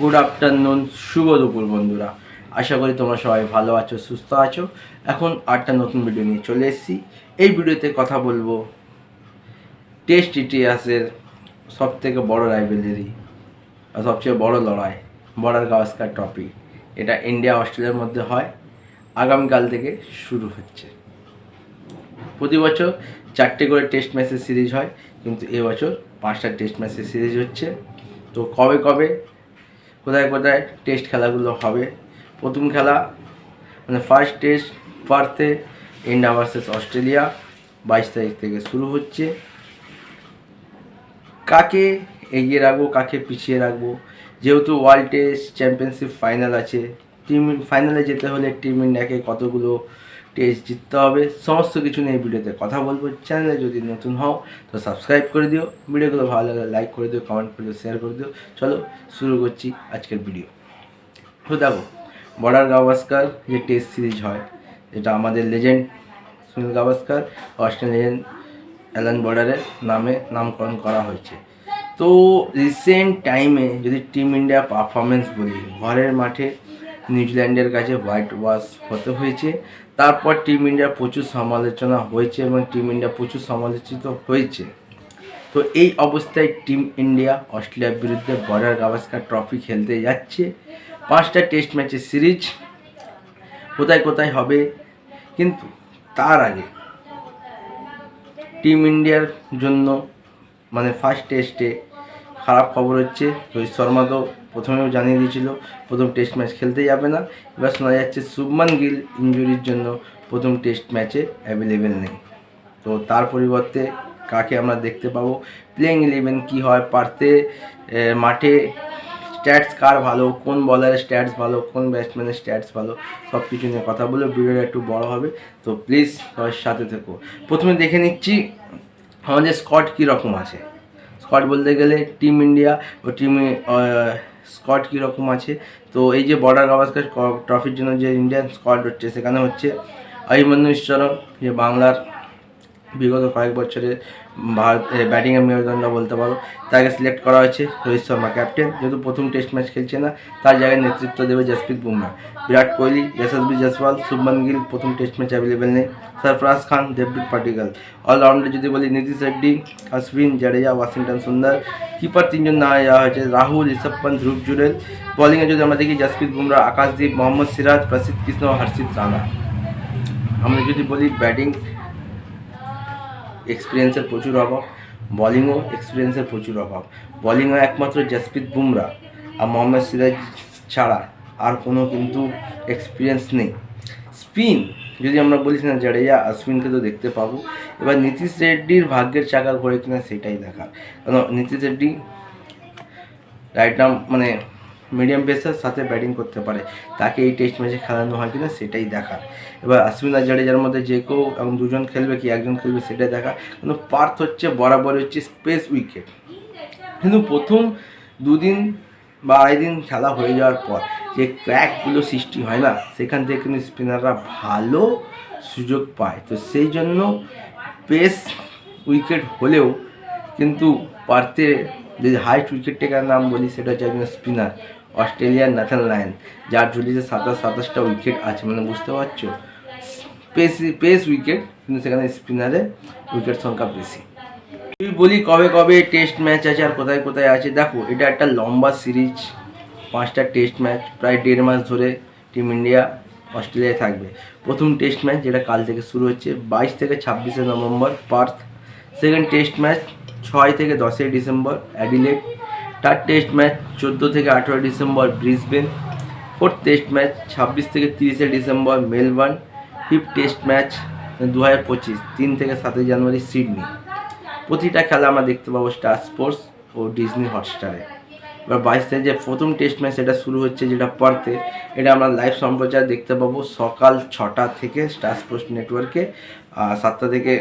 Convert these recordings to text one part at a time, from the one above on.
Good afternoon শুভ দুপুর বন্ধুরা। আশা করি তোমরা সবাই ভালো আছো, সুস্থ আছো। এখন আটটা নতুন ভিডিও নিয়ে চলে এসেছি। এই ভিডিওতে কথা বলব টেস্ট ইতিহাসের সব থেকে বড় আর সবচেয়ে বড় লড়াই বর্ডার গাওয়াস্কার ট্রফি এটা ইন্ডিয়া অস্ট্রেলিয়ার মধ্যে হয়। আগামীকাল থেকে শুরু হচ্ছে। প্রতি বছর চারটে করে টেস্ট ম্যাচের সিরিজ হয়, কিন্তু এবছর পাঁচটা টেস্ট ম্যাচের সিরিজ হচ্ছে। তো কবে কবে কোথায় কোথায় টেস্ট খেলাগুলো হবে। প্রথম খেলা মানে ফার্স্ট টেস্ট পার্থে ইন্ডিয়া ভার্সেস অস্ট্রেলিয়া, বাইশ তারিখ থেকে শুরু হচ্ছে। কাকে এগিয়ে রাখব, কাকে পিছিয়ে রাখব? যেহেতু ওয়ার্ল্ড টেস্ট চ্যাম্পিয়নশিপ ফাইনাল আছে টিম ফাইনালে যেতে হলে টিম ইন্ডিয়াকে কতগুলো টেস্ট জিততে হবে। সমস্ত কিছু নিয়ে ভিডিওতে কথা বলব। চ্যানেলে যদি নতুন হও, তো সাবস্ক্রাইব করে দিও। ভিডিওগুলো ভালো লাগলে লাইক করে দিও কমেন্ট করে দিও শেয়ার করে দিও। চলো শুরু করছি আজকের ভিডিও। তো দেখো, বর্ডার গাভাস্কার যে টেস্ট সিরিজ হয়, যেটা আমাদের legend Sunil Gavaskar Australian legend Alan বর্ডারের নামে নামকরণ করা হয়েছে। তো রিসেন্ট টাইমে যদি টিম ইন্ডিয়া পারফরমেন্স বলি, ঘরের মাঠে নিউজিল্যান্ডের কাছে হোয়াইট ওয়াশ হতে হয়েছে। তারপর টিম ইন্ডিয়ার প্রচুর সমালোচনা হয়েছে এবং টিম ইন্ডিয়া প্রচুর সমালোচিত হয়েছে। তো এই অবস্থায় টিম ইন্ডিয়া অস্ট্রেলিয়ার বিরুদ্ধে বর্ডার গাভাস্কার ট্রফি খেলতে যাচ্ছে। পাঁচটা টেস্ট ম্যাচের সিরিজ কোথায় কোথায় হবে? কিন্তু তার আগে টিম ইন্ডিয়ার জন্য মানে ফার্স্ট টেস্টে খারাপ খবর হচ্ছে। রোহিত শর্মা তো প্রথমেও জানিয়ে দিয়েছিল, প্রথম টেস্ট ম্যাচ খেলতে যাবে না। এবার শোনা যাচ্ছে, শুভমান গিল ইঞ্জুরির জন্য প্রথম টেস্ট ম্যাচে অ্যাভেলেবেল নেই। তো তার পরিবর্তে কাকে আমরা দেখতে পাবো? প্লেইং ইলেভেন কী হয়? পারতে মাঠে স্ট্যাটস কার ভালো? কোন বলারের স্ট্যাটস ভালো? কোন ব্যাটসম্যানের স্ট্যাটস ভালো? সব কিছু নিয়ে কথা বলে ভিডিওটা একটু বড় হবে। তো প্লিজ সবার সাথে থেকো। প্রথমে দেখে নিচ্ছি, আমাদের স্কট কীরকম আছে? স্কট বলতে গেলে টিম ইন্ডিয়া ও টিমে স্কট কীরকম আছে? তো এই যে বর্ডার গাভাস্কার ট্রফির জন্য যে ইন্ডিয়ান স্কোয়াড হচ্ছে, সেখানে হচ্ছে অভিমন্যু ঈশ্বরন যে বাংলার বিগত কয়েক বছরে ভারত ব্যাটিংয়ের মেরুদণ্ড বলতে পারো। তাকে সিলেক্ট করা হয়েছে রোহিত শর্মা ক্যাপ্টেন যেহেতু প্রথম টেস্ট ম্যাচ খেলছে না, তার জায়গায় নেতৃত্ব দেবে জসপ্রীত বুমরা। বিরাট কোহলি যশস্বী জসওয়াল শুভমান গিল, প্রথম টেস্ট ম্যাচ অ্যাভেলেবেল নেই। সরফরাজ খান দেবদূত পাটিকাল অলরাউন্ডার যদি বলি, নীতিশ রেড্ডি, অশ্বিন জাডেজা, ওয়াশিংটন সুন্দর। কিপার তিনজন নেওয়া যাওয়া হয়েছে, রাহুল, ঋষভ পন্থ, ধ্রুব জুরেল বোলিংয়ে যদি আমরা দেখি, জসপ্রীত বুমরা, আকাশদীপ, মোহাম্মদ সিরাজ, প্রসিদ্ধ কৃষ্ণ, হর্ষিত রানা। আমরা যদি বলি ব্যাটিং এক্সপিরিয়েন্সের প্রচুর অভাব বলিংও এক্সপিরিয়েন্সের প্রচুর অভাব। বলিংও একমাত্র জসপ্রীত বুমরা আর মোহাম্মদ সিরাজ ছাড়া আর কোনো কিন্তু এক্সপিরিয়েন্স নেই। স্পিন যদি আমরা বলি না, জাডেজা অশ্বিনকে তো দেখতে পাবো। এবার নীতিশ রেড্ডির ভাগ্যের চাকা ঘোরে কিনা সেটাই দেখার কারণ নীতিশ রেড্ডি রাইট নাম মানে মিডিয়াম পেসার সাথে ব্যাটিং করতে পারে। তাকে এই টেস্ট ম্যাচে খেলানো হয় কিনা সেটাই দেখা। এবার অশ্বিন আর জাডেজার মধ্যে যে কেউ এবং দুজন খেলবে কি একজন খেলবে সেটাই দেখা। কিন্তু পার্থ হচ্ছে বরাবর হচ্ছে স্পেস উইকেট কিন্তু প্রথম দুদিন বা আড়াই দিন খেলা হয়ে যাওয়ার পর যে ক্র্যাকগুলো সৃষ্টি হয় না, সেখান থেকে কিন্তু স্পিনাররা ভালো সুযোগ পায়। তো সেই জন্য পেস উইকেট হলেও কিন্তু পারতে যদি হাইস্ট উইকেট টেকার নাম বলি সেটা হচ্ছে একজন স্পিনার অস্ট্রেলিয়ার ন্যাথন লায়ন যার ঝুলিতে সাতাশ, সাতাশটা উইকেট আছে মানে বুঝতে পারছ? পেস পেস উইকেট কিন্তু সেখানে স্পিনারে উইকেট সংখ্যা বেশি। তুই বলি কবে কবে টেস্ট ম্যাচ আছে আর কোথায় কোথায় আছে? দেখো, এটা একটা লম্বা সিরিজ পাঁচটা টেস্ট ম্যাচ প্রায় দেড় মাস ধরে টিম ইন্ডিয়া অস্ট্রেলিয়ায় থাকবে। প্রথম টেস্ট ম্যাচ যেটা কাল থেকে শুরু হচ্ছে, বাইশ থেকে ছাব্বিশে November, Perth. Second test match ছয় থেকে দশই December Adelaide third test match চোদ্দ থেকে আঠেরো December Brisbane. Fourth test match ছাব্বিশ থেকে তিরিশে December Melbourne. Fifth test match দু হাজার পঁচিশ, তিন থেকে সাতই জানুয়ারি সিডনি। প্রতিটা খেলা আমরা দেখতে পাবো স্টার স্পোর্টস ও ডিজনি হটস্টারে এবার বাইশ তারিখে যে প্রথম টেস্ট ম্যাচ এটা শুরু হচ্ছে যেটা পড়তে এটা আমরা লাইভ সম্প্রচার দেখতে পাবো সকাল ছটা থেকে স্টার স্পোর্টস নেটওয়ার্কে সাতটা থেকে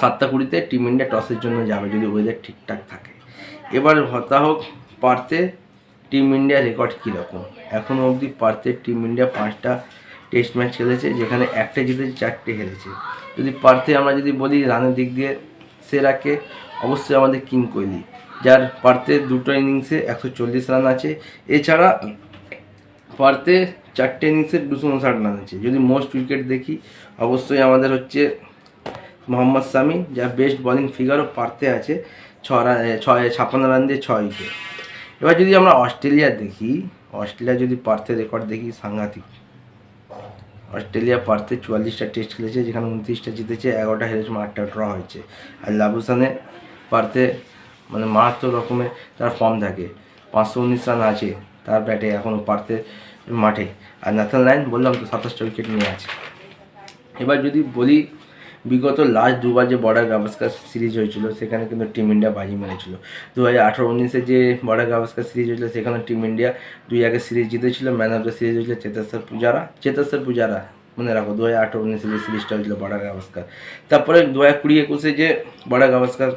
সাতটা কুড়িতে টিম ইন্ডিয়া টসের জন্য যাবে যদি ওয়েদার ঠিকঠাক থাকে। এবার হতা হোক পারতে টিম ইন্ডিয়া রেকর্ড কীরকম? এখনও অবধি পারতে টিম ইন্ডিয়া পাঁচটা টেস্ট ম্যাচ খেলেছে, যেখানে একটা জিতেছে, চারটে হেরেছে। যদি পারতে আমরা যদি বলি রানের দিক দিয়ে সেরাকে, অবশ্যই আমাদের কিং কোহলি, যার পার্থে দুটো ইনিংসে একশো চল্লিশ রান আছে। এছাড়া পার্থে চারটে ইনিংসে দুশো উনষাট রান আছে। যদি মোস্ট উইকেট দেখি, অবশ্যই আমাদের হচ্ছে মোহাম্মদ সামি যার বেস্ট বোলিং ফিগারও পার্থে আছে ছ রান ছয়, ছাপ্পান্ন রান দিয়ে ছয় উইকেট এবার যদি আমরা অস্ট্রেলিয়া দেখি, অস্ট্রেলিয়া যদি পার্থে রেকর্ড দেখি সাংঘাতিক। অস্ট্রেলিয়া পার্থে চুয়াল্লিশটা টেস্ট খেলেছে, যেখানে উনত্রিশটা জিতেছে, এগারোটা হেরেছে আটটা ড্র হয়েছে। আর লাবুসানে পার্থে মানে মারাত্মক রকমের তার ফর্ম থাকে। পাঁচশো উনিশ রান আছে তার ব্যাটে এখনও পার্থে মাঠে। আর ন্যাথন লাইন বললাম তো সাতাশটা উইকেট নিয়ে আছে। এবার যদি বলি বিগত লাস্ট দুবার যে বর্ডার গাভাস্কার সিরিজ হয়েছিল, সেখানে কিন্তু টিম ইন্ডিয়া বাজি মেরেছিল। দু হাজার আঠারো উনিশে যে বর্ডার গাভাস্কার সিরিজ হয়েছিল, সেখানে টিম ইন্ডিয়া দুই আগে সিরিজ জিতেছিল ম্যান অফ দ্য সিরিজ হয়েছিল চেতেশ্বর পূজারা চেতেশ্বর পূজারা মনে রাখো দু হাজার আঠারো উনিশে যে সিরিজটা হয়েছিল বর্ডার গাভাস্কার তারপরে দু হাজার কুড়ি একুশে যে বর্ডার গাভাস্কার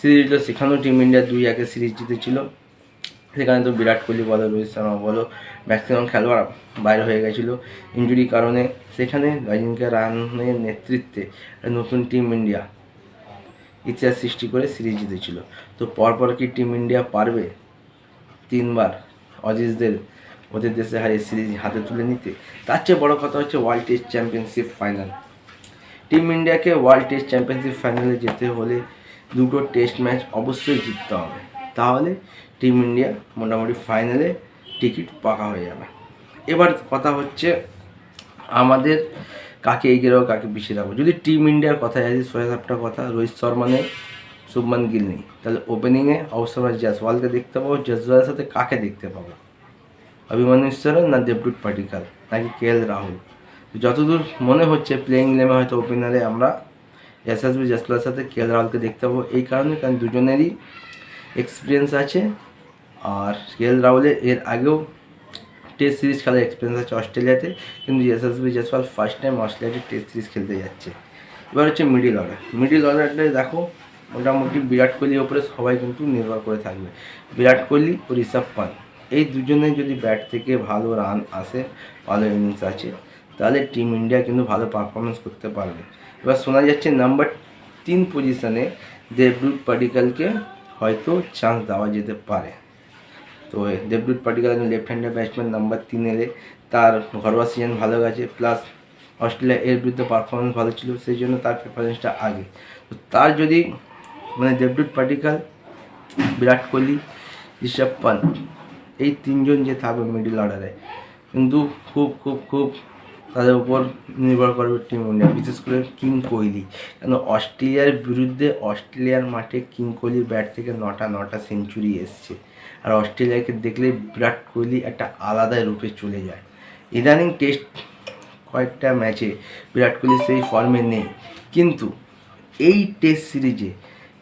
সিরিজ হয়েছিল, সেখানেও টিম ইন্ডিয়া দুই আগে সিরিজ জিতেছিল। সেখানে তো বিরাট কোহলি বলো রোহিত শর্মা বলো ম্যাক্সিমাম খেলোয়াড় বাইরে হয়ে গেছিল। ইঞ্জুরির কারণে সেখানে গাজিনকে রানের নেতৃত্বে নতুন টিম ইন্ডিয়া ইতিহাস সৃষ্টি করে সিরিজ জিতেছিল। তো পরপর কি টিম ইন্ডিয়া পারবে? তিনবার অজিজদের ওদের দেশে হারিয়ে সিরিজ হাতে তুলে নিতে। তার চেয়ে বড় কথা হচ্ছে world test championship final team ইন্ডিয়াকে ওয়ার্ল্ড টেস্ট চ্যাম্পিয়নশিপ ফাইনালে যেতে হলে দুটো টেস্ট ম্যাচ অবশ্যই জিততে হবে। তাহলে টিম ইন্ডিয়া মোটামুটি ফাইনালে টিকিট পাকা হয়ে যাবে। এবার কথা হচ্ছে আমাদের কাকে এগিয়ে রাখব, কাকে পিছিয়ে রাখব। যদি টিম ইন্ডিয়ার কথা আসি সোহেব একটা কথা, রোহিত শর্মা নেই, শুভমান গিল নেই, তাহলে ওপেনিংয়ে অবশ্যই আমরা জয়সওয়ালকে দেখতে পাবো। জয়সওয়ালের সাথে কাকে দেখতে পাবো? অভিমন্যু ঈশ্বরন না দেবদূত পাটিকাল, নাকি কে এল রাহুল? যতদূর মনে হচ্ছে প্লেইং নেমে হয়তো ওপেনারে আমরা এসএসবি জসলার সাথে কে এল রাহুলকে দেখতে পাবো। এই কারণে, কারণ দুজনেরই এক্সপিরিয়েন্স আছে। আর কে এল রাহুলের এর আগেও টেস্ট সিরিজ খেলার এক্সপিরিয়েন্স আছে অস্ট্রেলিয়াতে, কিন্তু এসএসবি জসওয়াল ফার্স্ট টাইম অস্ট্রেলিয়াতে টেস্ট সিরিজ খেলতে যাচ্ছে। এবার হচ্ছে মিডিল অর্ডার মিডিল অর্ডারটা দেখো, মোটামুটি বিরাট কোহলির ওপরে সবাই কিন্তু নির্ভর করে থাকবে। বিরাট কোহলি ও ঋষভ পান্ত এই দুজনে যদি ব্যাট থেকে ভালো রান আসে, ভালো ইনিংস আছে, তাহলে টিম ইন্ডিয়া কিন্তু ভালো পারফরমেন্স করতে পারবে। এবার শোনা যাচ্ছে নাম্বার তিন পজিশনে দেবদূত পাডিকালকে হয়তো চান্স দেওয়া যেতে পারে। তো দেবদূত পাটিকাল একজন লেফট হ্যান্ডার ব্যাটসম্যান নাম্বার তিন এলে তার ঘরোয়া সিজন ভালো গেছে প্লাস অস্ট্রেলিয়া এর বিরুদ্ধে পারফরমেন্স ভালো ছিল, সেই জন্য তার প্রেফারেন্সটা আগে। তো তার যদি মানে দেবদূত পাটিকাল বিরাট কোহলি, ঋষভ পান্ত এই তিনজন যে থাকবে মিডিল অর্ডারে কিন্তু খুব খুব খুব তাদের উপর নির্ভর করবে টিম ইন্ডিয়া, বিশেষ করে কিং কোহলি। কেন অস্ট্রেলিয়ার বিরুদ্ধে অস্ট্রেলিয়ার মাঠে কিং কোহলির ব্যাট থেকে নটা নটা সেঞ্চুরি এসছে। আর অস্ট্রেলিয়াকে দেখলে বিরাট কোহলি একটা আলাদা রূপে চলে যায়। ইদানিং টেস্ট কয়েকটা ম্যাচে বিরাট কোহলি সেই ফর্মে নেই। কিন্তু এই টেস্ট সিরিজে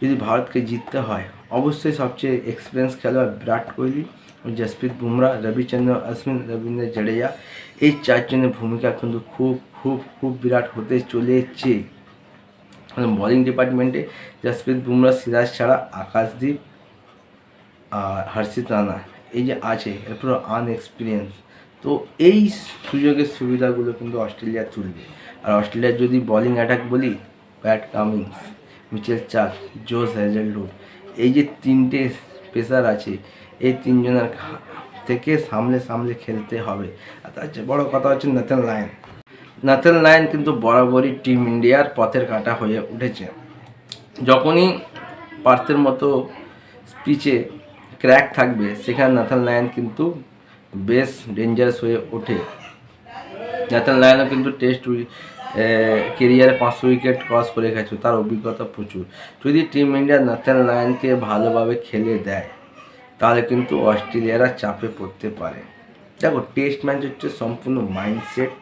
যদি ভারতকে জিততে হয়, অবশ্যই সবচেয়ে এক্সপিরিয়েন্স খেলোয়াড় বিরাট কোহলি, জসপ্রীত বুমরা, রবিচন্দ্র অশ্বিন, রবীন্দ্র জাডেজা এই চারজনের ভূমিকা কিন্তু খুব খুব খুব বিরাট হতে চলেছে বোলিং ডিপার্টমেন্টে জসপ্রীত বুমরা, সিরাজ ছাড়া, আকাশদীপ আর হর্ষিত রানা। এই যে আছে এর পুরো আনএক্সপিরিয়েন্স তো এই সুযোগের সুবিধাগুলো কিন্তু অস্ট্রেলিয়া তুলবে। আর অস্ট্রেলিয়ার যদি বোলিং অ্যাটাক বলি প্যাট কামিংস মিচেল চাক জোস হ্যাজেলউড এই যে তিনটে পেসার আছে, এই তিনজনের থেকে সামলে সামলে খেলতে হবে। আর তার চেয়ে বড় কথা হচ্ছে নাথেন লায়ন নাথেন লায়ন কিন্তু বরাবরই টিম ইন্ডিয়ার পথের কাটা হয়ে উঠেছে। যখনই পার্থের মতো স্পিচে ক্র্যাক থাকবে, সেখানে নাথান লায়ন কিন্তু বেশ ডেঞ্জারাস হয়ে ওঠে। নাথান লায়নও কিন্তু টেস্ট কেরিয়ারে পাঁচশো উইকেট ক্রস করে গেছে, তার অভিজ্ঞতা প্রচুর। যদি টিম ইন্ডিয়া নাথান লায়নকে ভালোভাবে খেলে দেয় তাহলে কিন্তু অস্ট্রেলিয়ারা চাপে পড়তে পারে। দেখো টেস্ট ম্যাচ হচ্ছে সম্পূর্ণ মাইন্ডসেট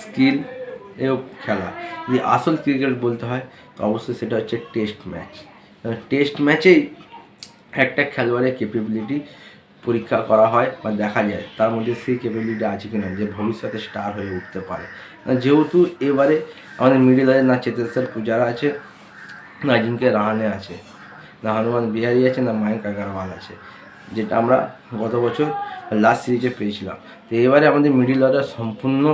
স্কিল এও খেলা। যদি আসল ক্রিকেট বলতে হয়, তো অবশ্যই সেটা হচ্ছে টেস্ট ম্যাচ টেস্ট ম্যাচেই একটা খেলোয়াড়ের ক্যাপেবিলিটি পরীক্ষা করা হয় বা দেখা যায়, তার মধ্যে সেই ক্যাপেবিলিটি আছে কিনা, যে ভবিষ্যতে স্টার হয়ে উঠতে পারে। যেহেতু এবারে আমাদের মিডিল না চেতেশ্বর পূজারা আছে না জিনকে রাহানে আছে। না হনুমান বিহারি আছে, না মায়ঙ্ক আগারওয়াল আছে। যেটা আমরা গত বছর লাস্ট সিরিজে পেয়েছিলাম। তো এবারে আমাদের মিডিল অর্ডার সম্পূর্ণ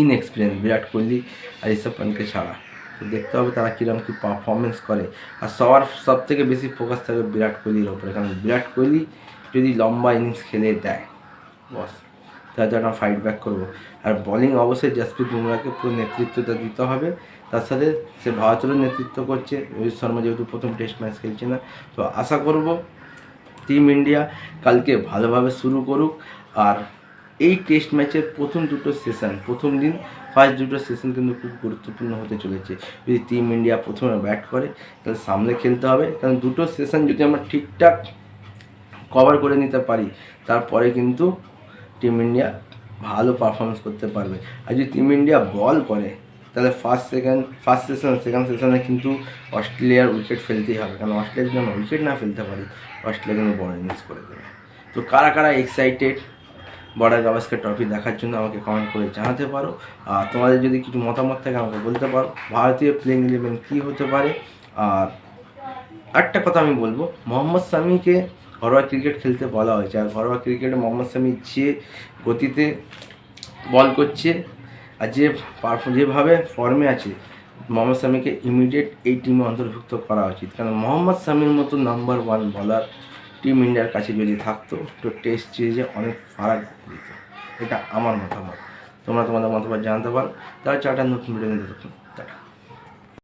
ইনএক্সপিরিয়েন্স বিরাট কোহলি আর ঋষভ পান্তকে ছাড়া। তো দেখতে হবে তারা কীরকম কী পারফরমেন্স করে। আর সবার সব থেকে বেশি ফোকাস থাকবে বিরাট কোহলির ওপরে, কারণ বিরাট কোহলি যদি লম্বা ইনিংস খেলে দেয় বস তাহলে আমরা ফাইট ব্যাক করব। আর বোলিং অবশ্যই জাসপ্রীত বুমরাকে পুরো নেতৃত্বটা দিতে হবে। তার সাথে সে ভারতেরও নেতৃত্ব করছে। রোহিত শর্মা যেহেতু প্রথম টেস্ট ম্যাচ খেলছে না, তো আশা করব টিম ইন্ডিয়া কালকে ভালোভাবে শুরু করুক। আর এই টেস্ট ম্যাচের প্রথম দুটো সেশন প্রথম দিন ফার্স্ট দুটো সেশন কিন্তু খুব গুরুত্বপূর্ণ হতে চলেছে। যদি টিম ইন্ডিয়া প্রথমে ব্যাট করে, তাহলে সামনে খেলতে হবে। কারণ দুটো সেশন যদি আমরা ঠিকঠাক কভার করে নিতে পারি, তারপরে কিন্তু টিম ইন্ডিয়া ভালো পারফরমেন্স করতে পারবে। আর যদি টিম ইন্ডিয়া বল করে তাহলে first second first session second সেশনে কিন্তু অস্ট্রেলিয়ার উইকেট ফেলতেই হবে। কারণ অস্ট্রেলিয়া আমরা উইকেট না ফেলতে পারি অস্ট্রেলিয়া কিন্তু বড় ইনিংস করে দেবে। তো কারা কারা এক্সাইটেড বর্ডার গাভাস্কার ট্রফি দেখার জন্য আমাকে কমেন্ট করে জানাতে পারো। আর তোমাদের যদি কিছু মতামত থাকে আমাকে বলতে পারো। ভারতীয় প্লেইং ইলেভেন কী হতে পারে? আর একটা কথা আমি বলব, মোহাম্মদ সামিকে ঘরোয়া ক্রিকেট খেলতে বলা হয়েছে। আর ঘরোয়া ক্রিকেটে মোহাম্মদ সামি যে গতিতে বল করছে আর যে পারফ- যেভাবে ফর্মে আছে, মোহাম্মদ সামিকে ইমিডিয়েট এই টিমে অন্তর্ভুক্ত করা উচিত। কারণ মোহাম্মদ সামির মতো নাম্বার ওয়ান বলার টিম ইন্ডিয়ার কাছে যদি থাকতো, তো টেস্ট সিরিজে অনেক ফারাক দিত। এটা আমার মতামত। তোমরা তোমাদের মতামত জানতে পারো। তাহলে চারটা নতুন ভিডিও নিতে